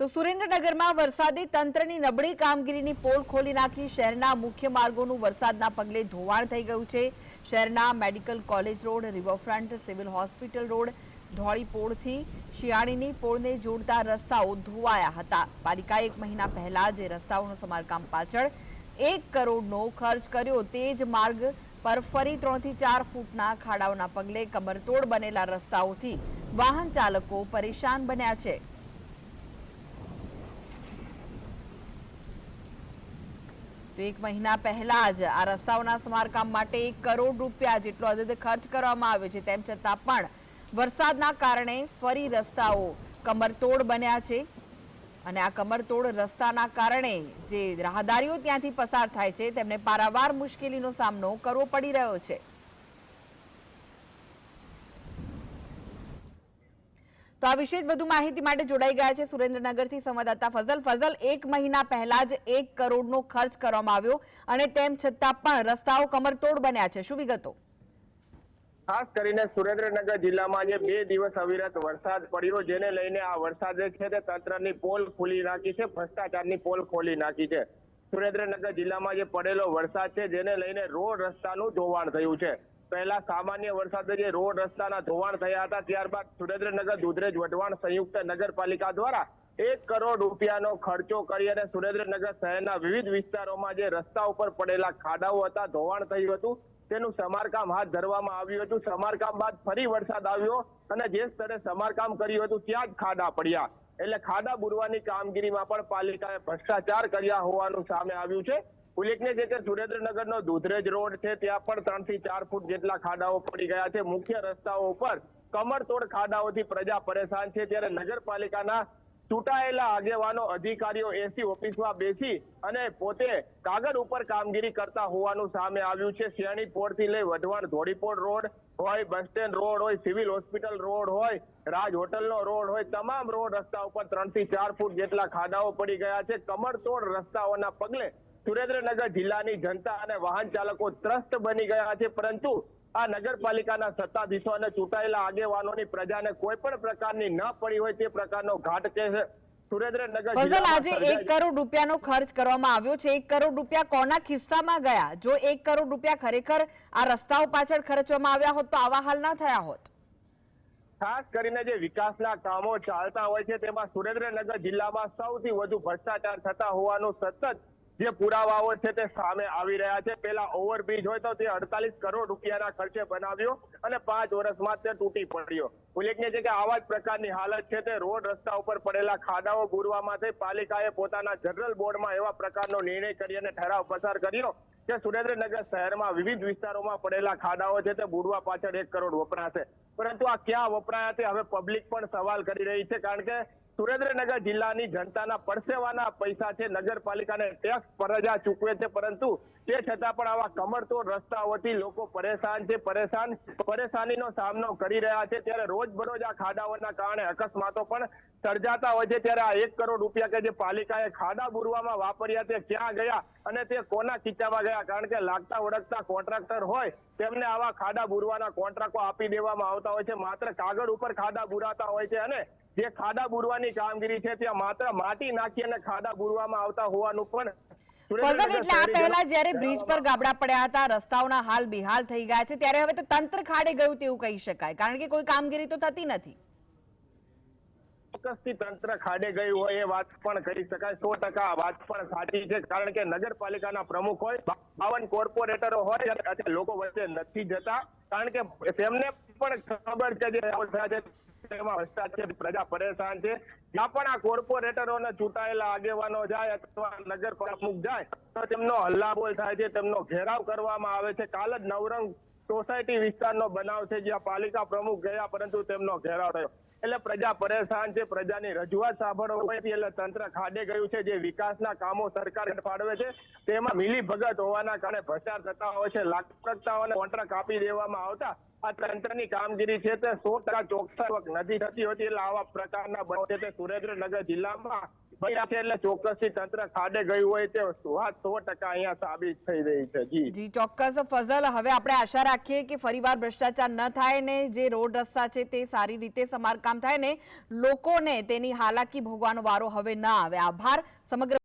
તો સુરેન્દ્રનગરમાં વરસાદી તંત્રની નબળી કામગીરીની પોલ ખોલી નાખી શહેરના મુખ્ય માર્ગોનું વરસાદના પગલે ધોવાણ થઈ ગયું છે. શહેરના medical college road, riverfront, civil hospital road, ધોળી પોળથી શિયાળીની પોળને જોડતા રસ્તાઓ ધોવાયા હતા. પાલિકાએ એક મહિના પહેલા જે રસ્તાઓનું સમારકામ પાછળ એક કરોડનો ખર્ચ કર્યો. તે જ માર્ગ પર ફરી ત્રણથી ચાર ફૂટના ખાડાઓના પગલે કમરતોડ બનેલા રસ્તાઓથી વાહન ચાલકો પરેશાન બન્યા છે. તો એક મહિના પહેલા જ આ રસ્તાઓના સમારકામ માટે એક કરોડ રૂપિયા જેટલો અદદ ખર્ચ કરવામાં આવ્યો છે. તેમ છતાં પણ વરસાદના કારણે ફરી રસ્તાઓ કમરતોડ બન્યા છે અને આ કમરતોડ રસ્તાના કારણે જે રાહદારીઓ ત્યાંથી પસાર થાય છે, તેમને પારાવાર મુશ્કેલીનો સામનો કરવો પડી રહ્યો છે. તો આ વિશે વધુ માહિતી માટે જોડાઈ ગયા છે સુરેન્દ્રનગરથી સંવાદદાતા ફઝલ. ફઝલ, એક મહિના પહેલા જ એક કરોડનો ખર્ચ કરવામાં આવ્યો અને તેમ છતાં પણ રસ્તાઓ કમરતોડ બન્યા છે. શું વિગતો? ખાસ કરીને સુરેન્દ્રનગર જિલ્લામાં જે બે દિવસ અવિરત વરસાદ પડ્યો, જેને લઈને આ વરસાદે છે તે તંત્રની પોલ ખોલી નાખી છે, ભ્રષ્ટાચારની પોલ ખોલી નાખી છે. સુરેન્દ્રનગર જિલ્લામાં જે પડેલો વરસાદ છે, જેને લઈને રોડ રસ્તાનું ધોવાણ થયું છે. પહેલા સામાન્ય વરસાદ જે રોડ રસ્તાના ધોવાણ થયા હતા, ત્યારબાદ સુરેન્દ્રનગર, દુધરેજ, વઢવાણ સંયુક્ત નગરપાલિકા દ્વારા એક કરોડ રૂપિયાનો ખર્ચો કરી અને સુરેન્દ્રનગર શહેરના વિવિધ વિસ્તારોમાં જે રસ્તા ઉપર પડેલા ખાડાઓ હતા, ધોવાણ થયું હતું, તેનું સમારકામ હાથ ધરવામાં આવ્યું હતું. સમારકામ બાદ ફરી વરસાદ આવ્યો અને જે સ્થળે સમારકામ કર્યું હતું, ત્યાં જ ખાડા પડ્યા. એટલે ખાડા બુરવાની કામગીરીમાં પણ પાલિકાએ ભ્રષ્ટાચાર કર્યા હોવાનું સામે આવ્યું છે. ઉલ્લેખનીય છે કે સુરેન્દ્રનગરનો દુધરેજ રોડ છે, ત્યાં પણ ત્રણથી ચાર ફૂટ જેટલા ખાડાઓ પડી ગયા છે. મુખ્ય રસ્તાઓ ઉપર કમરતોડ ખાડાઓથી પ્રજા પરેશાન છે. ત્યારે નગરપાલિકાના ચૂંટાયેલા આગેવાનો, અધિકારીઓ, એસી ઓફિસમાં બેસી અને પોતે કાગળ ઉપર કામગીરી કરતા હોવાનું સામે આવ્યું છે. શિયાળી પોળથી લઈ વઢવાણ, ધોળીપોળ રોડ હોય, બસ સ્ટેન્ડ રોડ હોય, સિવિલ હોસ્પિટલ રોડ હોય, રાજ હોટલનો રોડ હોય, તમામ રોડ રસ્તા ઉપર ત્રણથી ચાર ફૂટ જેટલા ખાડાઓ પડી ગયા છે. કમરતોડ રસ્તાઓના પગલે સુરેન્દ્રનગર જિલ્લાની જનતા અને વાહન ચાલકો ત્રસ્ત બની ગયા છે પરંતુ આ નગરપાલિકાના સત્તાધીશો અને ચૂંટાયેલા આગેવાનોની પ્રજાને કોઈ પણ પ્રકારની ન પડી હોય તે પ્રકારનો ઘાટ કે સુરેન્દ્રનગર ફઝલ આજે એક કરોડ રૂપિયાનો ખર્ચ કરવામાં આવ્યો છે. એક કરોડ રૂપિયા કોના ખિસ્સામાં ગયા? જો એક કરોડ રૂપિયા ખરેખર આ રસ્તાઓ પાછળ ખર્ચવામાં આવ્યા હોત તો આવા હાલ ના થયા હોત. ખાસ કરીને જે વિકાસના કામો ચાલતા હોય છે તેમાં સુરેન્દ્રનગર જિલ્લામાં સૌથી વધુ ભ્રષ્ટાચાર થતા હોવાનું સતત જે પુરાવાઓ છે તે સામે આવી રહ્યા છે. પેલા ઓવરબ્રિજ હોય તો તે અડતાલીસ કરોડ રૂપિયાના ખર્ચે બનાવ્યો અને પાંચ વર્ષમાં તે તૂટી પડ્યો. ઉલ્લેખનીય છે કે આવા જ પ્રકારની હાલત છે તે રોડ રસ્તા ઉપર પડેલા ખાડાઓ બુરવામાં થઈ પાલિકાએ પોતાના જનરલ બોર્ડમાં એવા પ્રકારનો નિર્ણય કરી અને ઠરાવ પસાર કર્યો કે સુરેન્દ્રનગર શહેરમાં વિવિધ વિસ્તારોમાં પડેલા ખાડાઓ છે તે બુરવા પાછળ એક કરોડ વપરાશે. પરંતુ આ ક્યાં વપરાયા તે હવે પબ્લિક પણ સવાલ કરી રહી છે કારણ કે સુરેન્દ્રનગર જિલ્લાની જનતાના પરસેવાના પૈસા છે, નગરપાલિકાને ટેક્સ પ્રજા ચૂકવે છે, પરંતુ તે છતાં પણ આવા કમરતોડ રસ્તાઓથી લોકો પરેશાન છે, પરેશાન, પરેશાનીનો સામનો કરી રહ્યા છે. ત્યારે રોજબરોજ આ ખાડાઓના કારણે અકસ્માતો પણ સર્જાતા હોય છે. ત્યારે આ એક કરોડ રૂપિયા કે જે પાલિકાએ ખાડા બુરવામાં વાપર્યા તે ક્યાં ગયા અને તે કોના ખીચામાં ગયા? કારણ કે લાગતા ઓળખતા કોન્ટ્રાક્ટર હોય તેમને આવા ખાડા બુરવાના કોન્ટ્રાક્ટો આપી દેવામાં આવતા હોય છે. માત્ર કાગળ ઉપર ખાડા બુરાતા હોય છે અને જે ખાડા બુરવાની કામગીરી છે ત્યાં માત્ર માટી નાખી અને ખાડા બુરવામાં આવતા હોવાનું પણ ફઝલ એટલે આ પહેલા જ્યારે બ્રિજ પર ગાબડા પડ્યા હતા રસ્તાઓના હાલ બિહાલ થઈ ગયા છે ત્યારે હવે તો તંત્ર ખાડે ગયું તેવું કહી શકાય કારણ કે કોઈ કામગીરી તો થતી નથી. ચોક્કસથી તંત્ર ખાડે ગયું હોય એ વાત પણ કહી શકાય સો ટકા વાત પણ સાચી છે કારણ કે નગરપાલિકાના પ્રમુખ હોય બાવન કોર્પોરેટરો હોય લોકો વચ્ચે નથી જતા કારણ કે તેમને પણ ખબર છે જે તેમાં ભ્રષ્ટાચાર પ્રજા પરેશાન છે. જ્યાં પણ આ કોર્પોરેટરોને ચૂંટાયેલા આગેવાનો જાય અથવા નગર પ્રમુખ જાય, તો તેમનો હલ્લાબોલ થાય છે, તેમનો ઘેરાવ કરવામાં આવે છે. કાલ જ નવરંગ સોસાયટી વિસ્તારનો બનાવ છે, જ્યાં પાલિકા પ્રમુખ ગયા, પરંતુ તેમનો ઘેરાવ થયો. એટલે પ્રજા પરેશાન છે, પ્રજાની રજૂઆત સાંભળવા હોય એટલે તંત્ર ખાડે ગયું છે, જે વિકાસના કામો સરકાર ફાળવે છે. તેમાં મિલી ભગત હોવાના કારણે ભ્રષ્ટાચાર થતા હોય છે લાગતાઓને કોન્ટ્રાક્ટ આપી દેવામાં આવતા આ તંત્રની કામગીરી છે તે સો ટકા ચોકસાવક નથી થતી હોતી. એટલે આવા પ્રકારના બનાવ છે તે સુરેન્દ્રનગર જિલ્લામાં સાબિત થઈ રહી છે. ચોક્કસ ફઝલ. હવે આપણે આશા રાખીએ કે ફરીવાર ભ્રષ્ટાચાર ન થાય ને જે રોડ રસ્તા છે તે સારી રીતે સમારકામ થાય ને લોકોને તેની હાલાકી ભોગવાનો વારો હવે ના આવે. આભાર. સમગ્ર